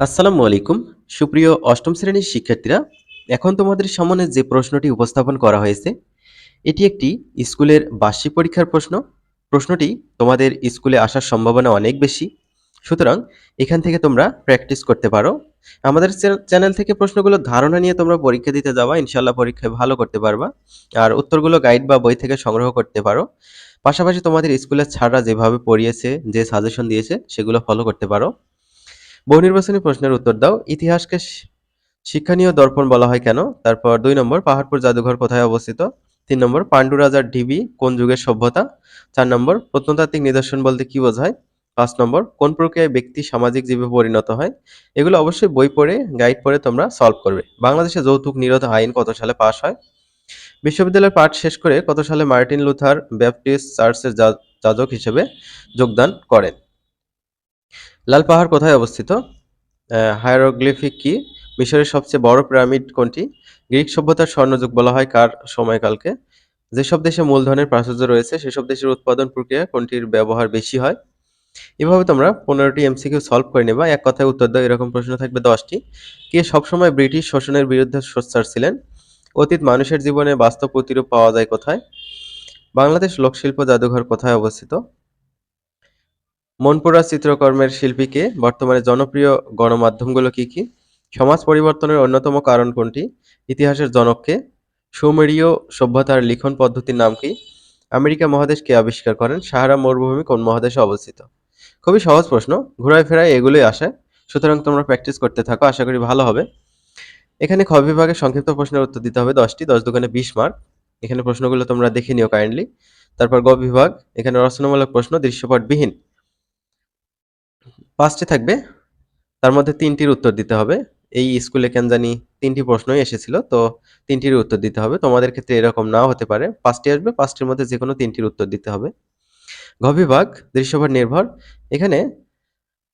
আসসালামু আলাইকুম। সুপ্রিয় অষ্টম শ্রেণির শিক্ষার্থীরা, এখন তোমাদের সামনে যে প্রশ্নটি উপস্থাপন করা হয়েছে, এটি একটি স্কুলের বার্ষিক পরীক্ষার প্রশ্ন। প্রশ্নটি তোমাদের স্কুলে আসার সম্ভাবনা অনেক বেশি, সুতরাং এখান থেকে তোমরা প্র্যাকটিস করতে পারো। আমাদের চ্যান- চ্যানেল থেকে প্রশ্নগুলোর ধারণা নিয়ে তোমরা পরীক্ষা দিতে যাবা ইনশাল্লাহ পরীক্ষায় ভালো করতে পারবা, আর উত্তরগুলো গাইড বা বই থেকে সংগ্রহ করতে পারো। পাশাপাশি তোমাদের স্কুলের ছাড়া যেভাবে পড়িয়েছে, যে সাজেশন দিয়েছে, সেগুলো ফলো করতে পারো। বহু নির্বাচনী প্রশ্নের উত্তর দাও। ইতিহাসকে শিক্ষণীয় দর্পণ বলা হয় কেন? তারপর দুই নম্বর, পাহাড়পুর জাদুঘর কোথায় অবস্থিত? তিন নম্বর পাণ্ডু রাজার ঢিবি কোন যুগের সভ্যতা? চার নম্বর, প্রত্নতাত্ত্বিক নিদর্শন বলতে কি বোঝায়? পাঁচ নম্বর, কোন প্রক্রিয়ায় ব্যক্তি সামাজিক জীবে পরিণত হয়? এগুলো অবশ্যই বই পড়ে, গাইড পড়ে তোমরা সলভ করবে। বাংলাদেশে যৌতুক নিরোধ আইন কত সালে পাশ হয়? বিশ্ববিদ্যালয়ের পাঠ শেষ করে কত সালে মার্টিন লুথার ব্যাপটিস্ট চার্চের যাজক হিসেবে যোগদান করেন? লাল পাহাড় কোথায় অবস্থিত? হায়ারোগ্লিফিক কি? মিশরের সবচেয়ে বড় পিরামিড কোনটি? গ্রিক সভ্যতার স্বর্ণযুগ বলা হয় কার সময়কালকে? যেসব দেশে মূলধনের প্রাচুর্য রয়েছে, সেসব দেশের উৎপাদন প্রক্রিয়া কোনটির ব্যবহার বেশি হয়? এভাবে তোমরা পনেরোটি এমসিকিউ সলভ করে নেবা। এক কথায় উত্তর দাও, এরকম প্রশ্ন থাকবে দশটি। কে সবসময় ব্রিটিশ শোষণের বিরুদ্ধে সোচ্চার ছিলেন? অতীত মানুষের জীবনে বাস্তব প্রতিরূপ পাওয়া যায় কোথায়? বাংলাদেশ লোকশিল্প জাদুঘর কোথায় অবস্থিত? মনপুরা চিত্রকর্মের শিল্পীকে বর্তমানে জনপ্রিয় গণমাধ্যমগুলো কি কি? সমাজ পরিবর্তনের অন্যতম কারণ কোনটি? ইতিহাসের জনককে। সুমেরীয় সভ্যতার লিখন পদ্ধতির নাম কি? আমেরিকা মহাদেশ কে আবিষ্কার করেন? সাহারা মরুভূমি কোন মহাদেশে অবস্থিত? খুবই সহজ প্রশ্ন, ঘোরায় ফেরায় এগুলোই আসে। সুতরাং তোমরা প্র্যাকটিস করতে থাকো, আশা করি ভালো হবে। এখানে খ বিভাগের সংক্ষিপ্ত প্রশ্নের উত্তর দিতে হবে, দশটি, দশ দোকানে বিশ মার্ক। এখানে প্রশ্নগুলো তোমরা দেখে নিও কাইন্ডলি তারপর গ বিভাগ, এখানে রচনামূলক প্রশ্ন, দৃশ্যপটবিহীন। পাঁচটি থাকবে। তার মধ্যে তিনটির উত্তর দিতে হবে। এই স্কুলে কেন জানি তিনটি প্রশ্নই এসেছিল, তো তিনটির উত্তর দিতে হবে। তোমাদের ক্ষেত্রে এরকম নাও হতে পারে। পাঁচটি আসবে, পাঁচটির মধ্যে যে কোনো তিনটির উত্তর দিতে হবে। ঘ বিভাগ, দৃশ্যপট নির্ভর। এখানে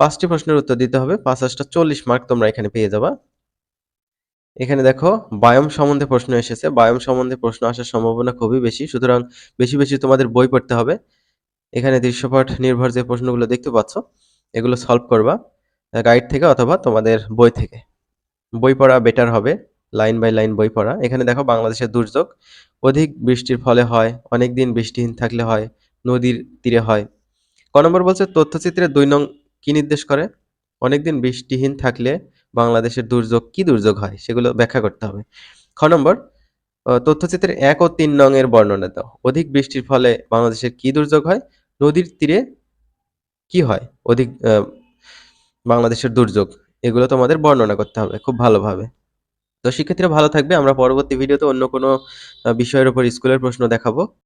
পাঁচটি প্রশ্নের উত্তর দিতে হবে। পাঁচ পাঁচটা চল্লিশ মার্ক তোমরা এখানে পেয়ে যাবা। এখানে দেখো, বায়ম সম্বন্ধে প্রশ্ন এসেছে। বায়ম সম্বন্ধে প্রশ্ন আসার সম্ভাবনা খুবই বেশি, সুতরাং বেশি বেশি তোমাদের বই পড়তে হবে। এখানে দৃশ্যপট নির্ভর যে প্রশ্নগুলো দেখতে পাচ্ছ এগুলো সলভ করবা গাইড থেকে অথবা তোমাদের বই থেকে। বই পড়া বেটার হবে লাইন বাই লাইন বই পড়া। এখানে দেখো বাংলাদেশের দুর্যোগ অধিক বৃষ্টির ফলে হয় অনেক দিন বৃষ্টিহীন থাকলে হয় নদীর তীরে হয়। ক নম্বর বলছে তথ্যচিত্রে দুই নং কি নির্দেশ করে? অনেকদিন বৃষ্টিহীন থাকলে বাংলাদেশের দুর্যোগ কি দুর্যোগ হয় সেগুলো ব্যাখ্যা করতে হবে। খ নম্বর আহ, তথ্যচিত্রের এক ও তিন নং এর বর্ণনা দাও। অধিক বৃষ্টির ফলে বাংলাদেশের কি দুর্যোগ হয়? নদীর তীরে কি হয়? অধিক বাংলাদেশের দুর্যোগ, এগুলো তোমাদের বর্ণনা করতে হবে খুব ভালোভাবে। তো শিক্ষার্থীরা ভালো থাকবে, আমরা পরবর্তী ভিডিওতে অন্য কোনো বিষয়ের উপর স্কুলের প্রশ্ন দেখাবো।